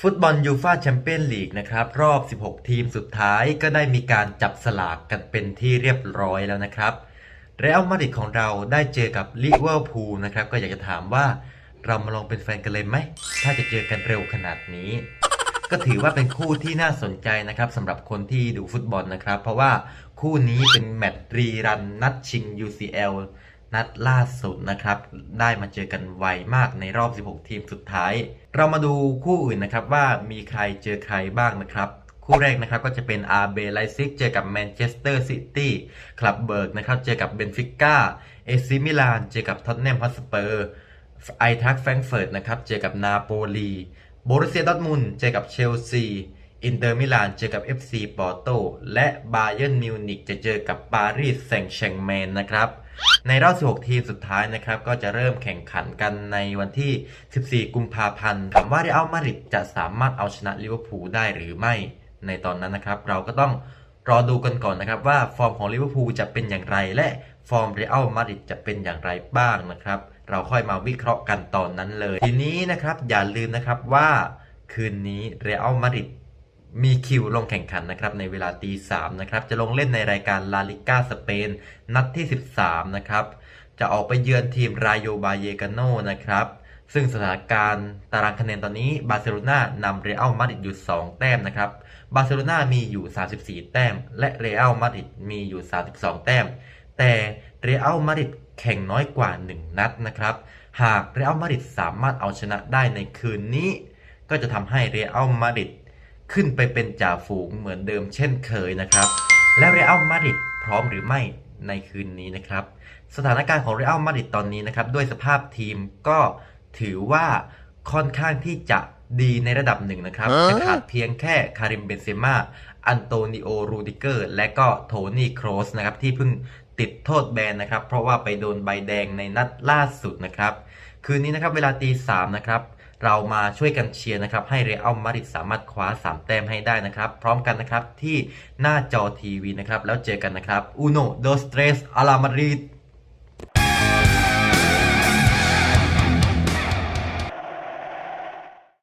ฟุตบอลยูฟาแชมเปี้ยนลีกนะครับ รอบ 16 ทีมสุดท้ายก็ได้มีการจับสลากกันเป็นที่เรียบร้อยแล้วนะครับเรอัลมาดริดของเราได้เจอกับลิเวอร์พูลนะครับ ก็อยากจะถามว่าเรามาลองเป็นแฟนกันเลยไหม ถ้าจะเจอกันเร็วขนาดนี้ ก็ถือว่าเป็นคู่ที่น่าสนใจนะครับสำหรับคนที่ดูฟุตบอลนะครับ เพราะว่าคู่นี้เป็นแมตช์รีรันนัดชิง UCL นัดล่าสุดนะครับ ได้มาเจอกันไวมากในรอบ 16 ทีมสุดท้าย เรามาดูคู่อื่นนะครับว่ามีใครเจอใครบ้างนะครับ คู่แรกนะครับก็จะเป็น RB ไลซิกเจอกับแมนเชสเตอร์ซิตี้คลับเบิร์กนะครับเจอกับเบนฟิก้าเอซิมิลานเจอกับท็อตแนมฮอตสเปอร์ไอทักแฟรงเฟิร์ตนะครับเจอกับนาโปลีโบรุเซียดอทมุนเจอกับเชลซีอินเตอร์มิลานเจอกับ FC ปอร์โตและบาเยิร์นมิวนิกจะเจอกับปารีสแซงต์แชงแมนนะครับ ในรอบ 16 ทีมสุดท้ายนะครับ ก็จะเริ่มแข่งขันกันในวันที่ 14 กุมภาพันธ์ถามว่าเรอัลมาดริดจะสามารถเอาชนะลิเวอร์พูลได้หรือไม่ในตอนนั้นนะครับ เราก็ต้องรอดูกันก่อนนะครับ ว่าฟอร์มของลิเวอร์พูลจะเป็นอย่างไร และฟอร์มเรอัลมาดริดจะเป็นอย่างไรบ้างนะครับ เราค่อยมาวิเคราะห์กันตอนนั้นเลย ทีนี้นะครับอย่าลืมนะครับว่าคืนนี้เรอัลมาดริด มีคิวลงแข่งขันนะครับในเวลาตีสามนะครับจะลงเล่นในรายการลาลิก้าสเปนนัดที่ 13 นะครับ จะออกไปเยือนทีมรายโยบาเยกาโนนะครับ ซึ่งสถานการณ์ตารางคะแนนตอนนี้บาร์เซโลนานำเรอัลมาดริดอยู่ 2 แต้มนะครับบาร์เซโลนามีอยู่ 34 แต้ม และเรอัลมาดริดมีอยู่ 32 แต้ม แต่เรอัลมาดริดแข่งน้อยกว่า 1 นัดนะครับ หากเรอัลมาดริดสามารถเอาชนะได้ในคืนนี้ ก็จะทำให้เรอัลมาดริด ขึ้นไปเป็นจ่าฝูงเหมือนเดิมเช่นเคยนะครับ และเรอัลมาดริดพร้อมหรือไม่ในคืนนี้นะครับ สถานการณ์ของเรอัลมาดริดตอนนี้นะครับ ด้วยสภาพทีมก็ถือว่าค่อนข้างที่จะดีในระดับหนึ่งนะครับฮะจะขาดเพียงแค่คาริมเบนเซม่าอันโตนิโอรูดิเกอร์ และก็โทนี่โครสนะครับที่เพิ่งติดโทษแบนนะครับ เพราะว่าไปโดนใบแดงในนัดล่าสุดนะครับ คืนนี้นะครับเวลาตีสามนะครับ เรามาช่วยกันเชียร์นะครับ ให้เรอัลมาดริดสามารถคว้า 3 แต้มให้ได้นะครับ พร้อมกันนะครับที่หน้าจอทีวีนะครับ แล้วเจอกันนะครับ uno dos tres a la Madrid